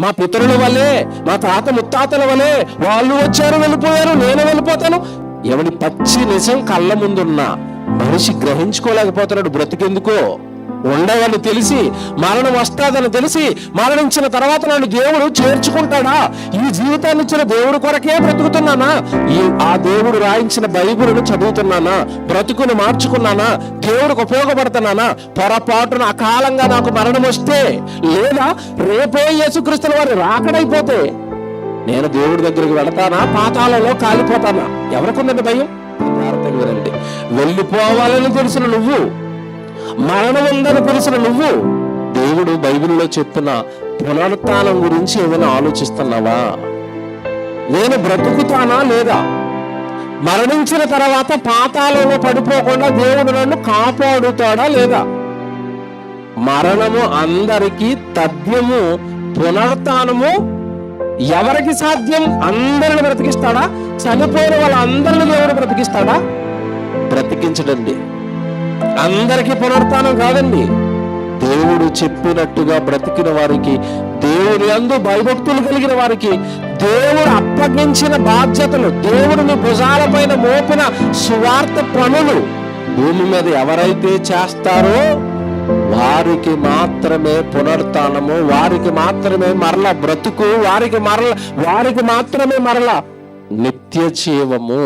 మా పితరుల వలె మా తాత ముత్తాతల వలె వాళ్ళు వచ్చారు వెళ్ళిపోయారు నేను వెళ్ళిపోతాను. ఎవడి పచ్చి నిజం కళ్ళ ముందున్నా మనిషి గ్రహించుకోలేకపోతున్నాడు బ్రతికెందుకో? ఉండవని తెలిసి మరణం వస్తాదని తెలిసి మరణించిన తర్వాత నన్ను దేవుడు చేర్చుకుంటాడా? ఈ జీవితాన్ని ఇచ్చిన దేవుడు కొరకే బ్రతుకుతున్నానా? ఈ ఆ దేవుడు రాయించిన బైబిల్ను చదువుతున్నానా? బ్రతుకుని మార్చుకున్నానా? దేవుడికి ఉపయోగపడుతున్నానా? పొరపాటున అకాలంగా నాకు మరణం వస్తే లేదా రేపే యేసుక్రీస్తుల వారి రాకడైపోతే నేను దేవుడి దగ్గరికి వెళతానా? పాతాలలో కాలిపోతానా? ఎవరికుందండి భయం? వెళ్ళిపోవాలని తెలిసిన నువ్వు మరణం ఉందని తెలిసిన నువ్వు దేవుడు బైబిల్లో చెప్పిన పునరుత్నం గురించి ఏమైనా ఆలోచిస్తున్నావా? నేను బ్రతుకుతానా లేదా? మరణించిన తర్వాత పాతాలలో పడిపోకుండా దేవుడు నన్ను కాపాడుతాడా లేదా? మరణము అందరికీ తథ్యము పునరుత్నము ఎవరికి సాధ్యం? అందరిని బ్రతికిస్తాడా? చనిపోయిన వాళ్ళందరిని దేవుడు బ్రతికిస్తాడా? బ్రతికించడండి. అందరికీ పునరుత్నం కాదండి. దేవుడు చెప్పినట్టుగా బ్రతికిన వారికి దేవుని అందు భయభక్తులు కలిగిన వారికి దేవుడు అప్పగించిన బాధ్యతలు దేవుడిని భుజాలపైన మోపిన సువార్త పనులు భూమి మీద ఎవరైతే చేస్తారో వారికి మాత్రమే పునరుత్నము వారికి మాత్రమే మరల బ్రతుకు వారికి మరల వారికి మాత్రమే మరల నిత్య జీవము